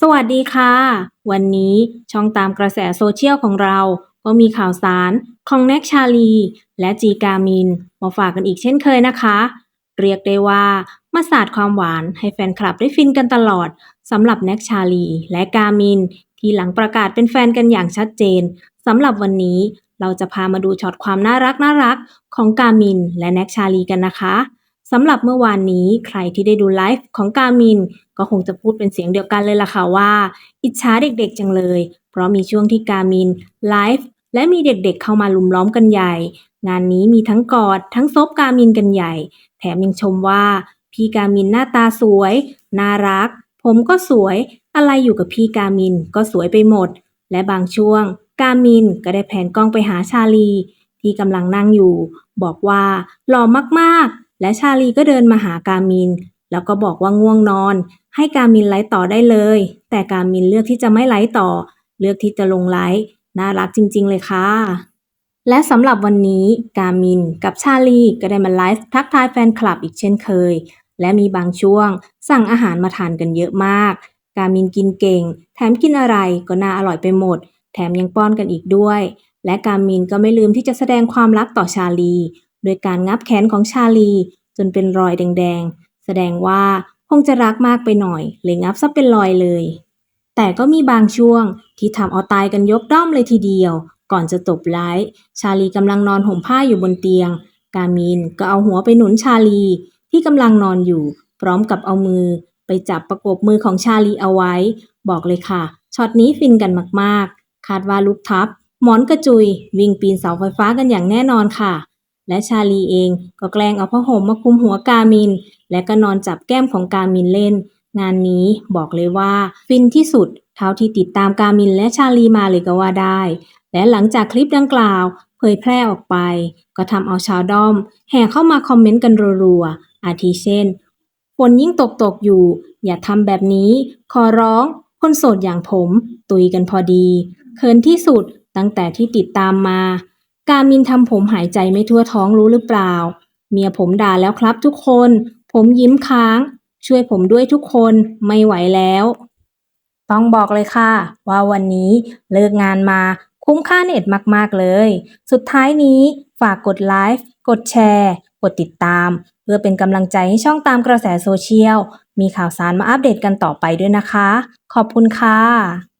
สวัสดีค่ะ วันนี้ช่องตามกระแสโซเชียลของเรา ก็มีข่าวสารของแน็กชาลี และจีกามิน มาฝากกันอีกเช่นเคยนะคะ เรียกได้ว่ามาสาดความหวานให้แฟนคลับได้ฟินกันตลอดสำหรับแน็กชาลี และกามิน ที่หลังประกาศเป็นแฟนกันอย่างชัดเจนสำหรับวันนี้เราจะพามาดูช็อตความน่ารักน่ารักของกามินและแน็กชาลีกันนะคะ สำหรับเมื่อวานนี้ใครที่ได้ดูไลฟ์ของกามิน ก็คงจะพูดเป็นเสียงเดียวกันเลยล่ะค่ะว่า อิจฉาเด็กๆจังเลย เพราะมีช่วงที่กามินไลฟ์และมีเด็กๆเข้ามาลุมล้อมกันใหญ่ งานนี้มีทั้งกอด ทั้งซบกามินกันใหญ่ แถมยังชมว่า พี่กามินหน้าตาสวย น่ารัก ผมก็สวย อะไรอยู่กับพี่กามินก็สวยไปหมด และบางช่วง กามินก็ได้แผนกล้องไปหาชาลี ที่กำลังนั่งอยู่ บอกว่าหล่อมากๆ และชาลีก็เดินมาหากามิน แล้วก็บอกว่าง่วงนอน ให้กามินไลฟ์ต่อได้เลย แต่กามินเลือกที่จะไม่ไลฟ์ต่อ เลือกที่จะลงไลฟ์น่ารักจริง ๆ เลยค่ะ และสำหรับวันนี้กามินกับชาลีก็ได้มาไลฟ์ทักทายแฟนคลับอีกเช่นเคย และมีบางช่วง สั่งอาหารมาทานกันเยอะมาก กามินกินเก่ง แถมกินอะไรก็น่าอร่อยไปหมด แถมยังป้อนกันอีกด้วย และกามินก็ไม่ลืมที่จะแสดงความรักต่อชาลี โดยการงับแขนของชาลี จนเป็นรอยแดงๆ แสดงว่าคงจะรักมากไปหน่อยเลยงับซะเป็นรอยเลย แต่ก็มีบางช่วงที่ทำเอาตายกันยกด้อมเลยทีเดียว ก่อนจะจบไลฟ์ชาลีกำลังนอนห่มผ้าอยู่บนเตียง กามินก็เอาหัวไปหนุนชาลี ที่กำลังนอนอยู่ พร้อมกับเอามือ ไปจับประกบมือของชาลีเอาไว้ บอกเลยค่ะช็อตนี้ฟินกันมากๆ คาดว่าลูกทับ หมอนกระจุย วิ่งปีนเสาไฟฟ้ากันอย่างแน่นอนค่ะ และชาลีเองก็แกล้งเอาผ้าห่มมาคลุมหัวกามิน และก็นอนจับแก้มของกามินเล่น งานนี้บอกเลยว่า ฟินที่สุด เท่าที่ติดตามกามินและชาลีมาเลยก็ว่าได้ และหลังจากคลิปดังกล่าว เผยแพร่ออกไป ก็ทำเอาชาวด้อม แห่เข้ามาคอมเมนต์กันรัวๆอาทิเช่นฝนยิ่งตกตกอยู่ อย่าทำแบบนี้ ขอร้องคนโสดอย่างผม ตุยกันพอดีเขินที่สุดตั้งแต่ที่ติดตามมา กามินทำผมหายใจไม่ทั่วท้องรู้หรือเปล่า เมียผมด่าแล้วครับทุกคน ผมยิ้มค้าง ช่วยผมด้วยทุกคนไม่ไหวแล้ว ต้องบอกเลยค่ะ ว่าวันนี้เลิกงานมาคุ้มค่าเน็ตมาก ๆ เลย สุดท้ายนี้ฝากกดไลฟ์กดแชร์ กดติดตาม เพื่อเป็นกำลังใจให้ช่องตามกระแสโซเชียล มีข่าวสารมาอัปเดตกันต่อไปด้วยนะคะ ขอบคุณค่ะ